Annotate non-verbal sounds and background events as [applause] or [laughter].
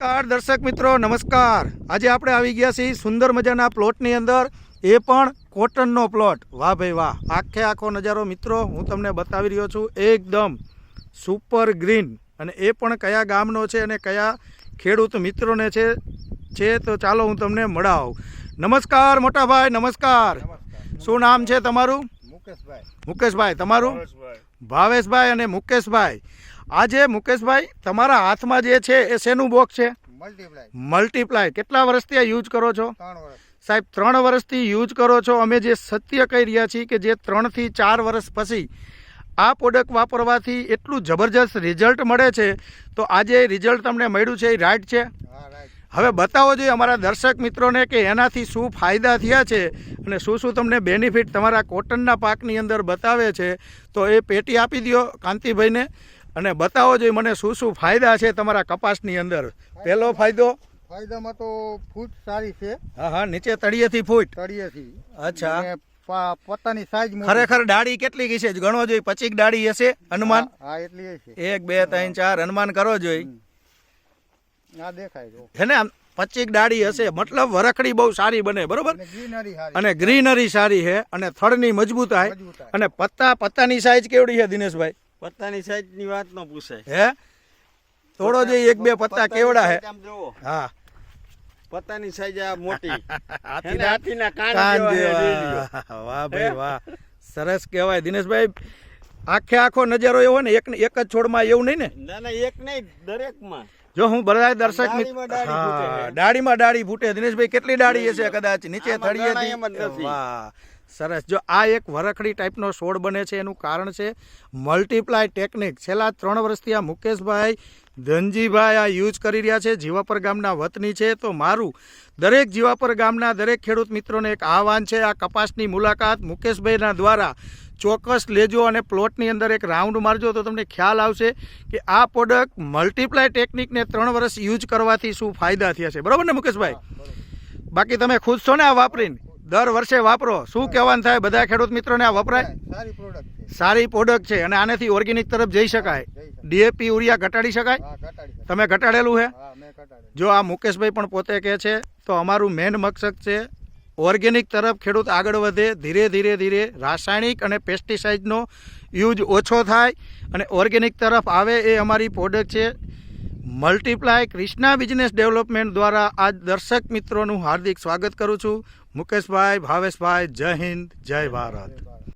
નમસ્કાર દર્શક મિત્રો નમસ્કાર. આજે આપણે આવી ગયા છીએ સુંદર મજાના પ્લોટની અંદર. એ પણ કોટનનો પ્લોટ. વાહ ભાઈ વાહ. આખે આખો નજારો મિત્રો હું તમને બતાવી રહ્યો છું. એકદમ સુપર ગ્રીન. અને એ પણ કયા ગામનો છે અને કયા ખેડૂત મિત્રોને છે છે તો ચાલો હું તમને મળાવ. નમસ્કાર મોટાભાઈ નમસ્કાર. શું નામ છે તમારું? મુકેશભાઈ. મુકેશભાઈ તમારું? ભાવેશભાઈ અને મુકેશભાઈ. આજે મુકેશભાઈ તમારા હાથમાં જે છે એ શેનું બોક્સ છે? મલ્ટીપ્લાય મલ્ટીપ્લાય કેટલા વર્ષથી આ યુઝ કરો છો? સાહેબ ત્રણ વર્ષથી યુઝ કરો છો. અમે જે સત્ય કહી રહ્યા છીએ કે જે ત્રણથી ચાર વર્ષ પછી આ પ્રોડક્ટ વાપરવાથી એટલું જબરજસ્ત રિઝલ્ટ મળે છે તો આજે રિઝલ્ટ તમને મળ્યું છે એ રાઈટ છે? હવે બતાવો જોઈએ અમારા દર્શક મિત્રોને કે એનાથી શું ફાયદા થયા છે અને શું શું તમને બેનિફિટ તમારા કોટનના પાકની અંદર બતાવે છે તો એ પેટી આપી દો કાંતિભાઈને. અને બતાવો જોઈએ મને શું શું ફાયદા છે તમારા કપાસની અંદર? પહેલો ફાયદો? ફાયદામાં તો ફૂટ સારી છે. હા હા નીચે તળિયેથી ફૂટ? તળિયેથી. અચ્છા. પોતાની સાઈઝ ખરેખર ડાળી કેટલી છે? ગણો જોઈએ પચીક ડાળી હશે હનુમાન? હા એટલી હશે એક બે ત્રણ ચાર હનુમાન કરો જોઈએ આ દેખાય જો. હે ને પચીક ડાળી હશે મતલબ વરખડી બહુ સારી બને બરોબર? અને ગ્રીનરી સારી. છે અને થડની મજબૂતાઈ. અને પત્તા પત્તાની સાઈઝ કેવડી છે દિનેશભાઈ? પત્તાની સાઈઝની વાત ન પૂછાય. હે? થોડો જે એક બે પત્તા કેવડા હે? હા. પત્તાની સાઈઝ આ મોટી. [laughs] હાથીના કાન જેવા વાહ ભાઈ વાહ. સરસ કહેવાય. દિનેશભાઈ આખે આખો નજારો એવો ને એક એક જ છોડમાં એવું નહીં ને? ના ના એક નહીં દરેકમાં. જો હું બધા દર્શક ડાળીમાં ડાળી ફૂટે હા છે. ડાળીમાં ડાળી ફૂટે. દિનેશભાઈ કેટલી ડાળી હશે કદાચ? નીચે નથી. વાહ. સરસ. જો આ એક વરખડી ટાઈપનો છોડ બને છે એનું કારણ છે મલ્ટીપ્લાય ટેકનિક છેલ્લા ત્રણ વર્ષથી આ મુકેશભાઈ ધનજીભાઈ આ યુઝ કરી રહ્યા છે જીવાપર ગામના વતની છે. તો મારું દરેક જીવાપર ગામના દરેક ખેડૂત મિત્રોને એક આહવાન છે આ કપાસની મુલાકાત મુકેશભાઈના દ્વારા ચોક્કસ લેજો અને પ્લોટની અંદર એક રાઉન્ડ મારજો તો તમને ખ્યાલ આવશે કે આ પ્રોડક્ટ મલ્ટીપ્લાય ટેકનિકને ત્રણ વર્ષ યુઝ કરવાથી શું ફાયદા થયા છે. બરાબર ને મુકેશભાઈ? બાકી તમે ખુશ છો ને આ વાપરીને? દર વર્ષે વાપરો. શું કહેવાનું થાય? બધા ખેડૂત મિત્રોને આ વપરાય? સારી પ્રોડક્ટ છે. સારી પ્રોડક્ટ છે અને આનેથી ઓર્ગેનિક તરફ જઈ શકાય. ડીએપી યુરિયા ઘટાડી શકાય. તમે ઘટાડેલું છે જો આ મુકેશભાઈ પણ પોતે કહે છે તો અમારું મેન મકસદ છે ઓર્ગેનિક તરફ ખેડૂત આગળ વધે. ધીરે ધીરે ધીરે રાસાયણિક અને પેસ્ટિસાઇડનો યુઝ ઓછો થાય અને ઓર્ગેનિક તરફ આવે એ અમારી પ્રોડક્ટ છે. મલ્ટીપ્લાય ક્રિષ્ના બિઝનેસ ડેવલપમેન્ટ દ્વારા આ દર્શક મિત્રોનું હાર્દિક સ્વાગત કરું છું. મુકેશભાઈ, ભાવેશભાઈ, જય હિન્દ, જય ભારત.